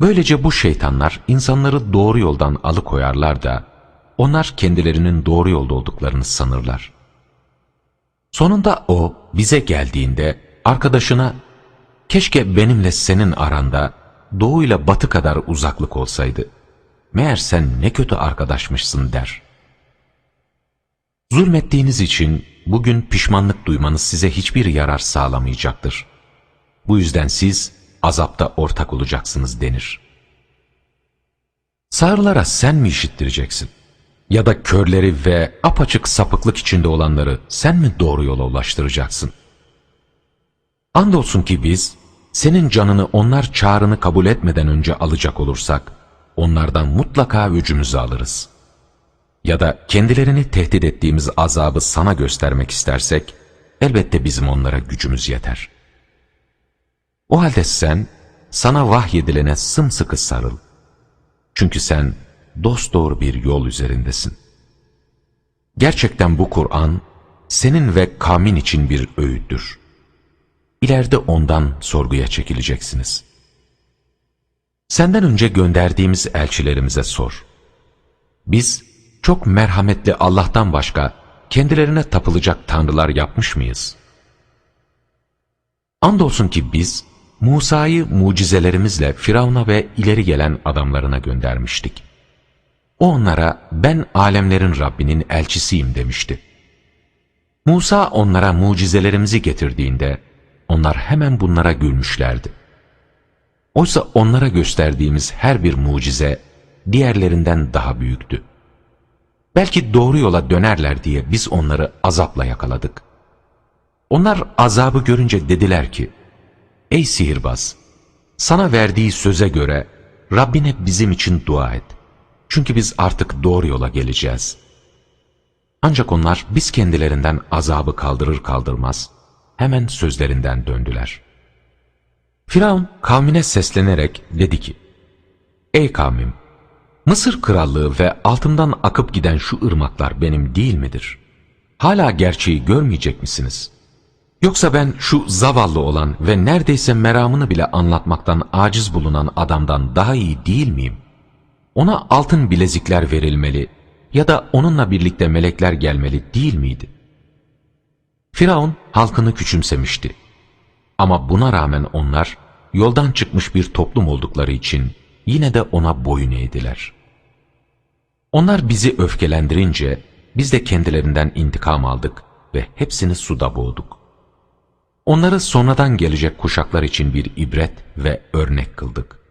Böylece bu şeytanlar insanları doğru yoldan alıkoyarlar da onlar kendilerinin doğru yolda olduklarını sanırlar. Sonunda o bize geldiğinde arkadaşına keşke benimle senin aranda doğu ile batı kadar uzaklık olsaydı. Meğer sen ne kötü arkadaşmışsın der. Zulmettiğiniz için bugün pişmanlık duymanız size hiçbir yarar sağlamayacaktır. Bu yüzden siz azapta ortak olacaksınız denir. Sağırlara sen mi işittireceksin? Ya da körleri ve apaçık sapıklık içinde olanları sen mi doğru yola ulaştıracaksın? Andolsun ki biz, senin canını onlar çağrını kabul etmeden önce alacak olursak, onlardan mutlaka öcümüzü alırız. Ya da kendilerini tehdit ettiğimiz azabı sana göstermek istersek, elbette bizim onlara gücümüz yeter. O halde sen, sana vahyedilene sımsıkı sarıl. Çünkü sen dosdoğru bir yol üzerindesin. Gerçekten bu Kur'an, senin ve kavmin için bir öğüttür. İleride ondan sorguya çekileceksiniz. Senden önce gönderdiğimiz elçilerimize sor. Biz çok merhametli Allah'tan başka kendilerine tapılacak tanrılar yapmış mıyız? Andolsun ki biz Musa'yı mucizelerimizle Firavun'a ve ileri gelen adamlarına göndermiştik. O onlara ben alemlerin Rabbinin elçisiyim demişti. Musa onlara mucizelerimizi getirdiğinde onlar hemen bunlara gülmüşlerdi. Oysa onlara gösterdiğimiz her bir mucize diğerlerinden daha büyüktü. Belki doğru yola dönerler diye biz onları azapla yakaladık. Onlar azabı görünce dediler ki, Ey sihirbaz! Sana verdiği söze göre Rabbine bizim için dua et. Çünkü biz artık doğru yola geleceğiz. Ancak onlar biz kendilerinden azabı kaldırır kaldırmaz hemen sözlerinden döndüler. Firavun kavmine seslenerek dedi ki, Ey kavmim! Mısır krallığı ve altından akıp giden şu ırmaklar benim değil midir? Hala gerçeği görmeyecek misiniz? Yoksa ben şu zavallı olan ve neredeyse meramını bile anlatmaktan aciz bulunan adamdan daha iyi değil miyim? Ona altın bilezikler verilmeli ya da onunla birlikte melekler gelmeli değil miydi? Firavun halkını küçümsemişti. Ama buna rağmen onlar yoldan çıkmış bir toplum oldukları için yine de ona boyun eğdiler. Onlar bizi öfkelendirince biz de kendilerinden intikam aldık ve hepsini suda boğduk. Onları sonradan gelecek kuşaklar için bir ibret ve örnek kıldık.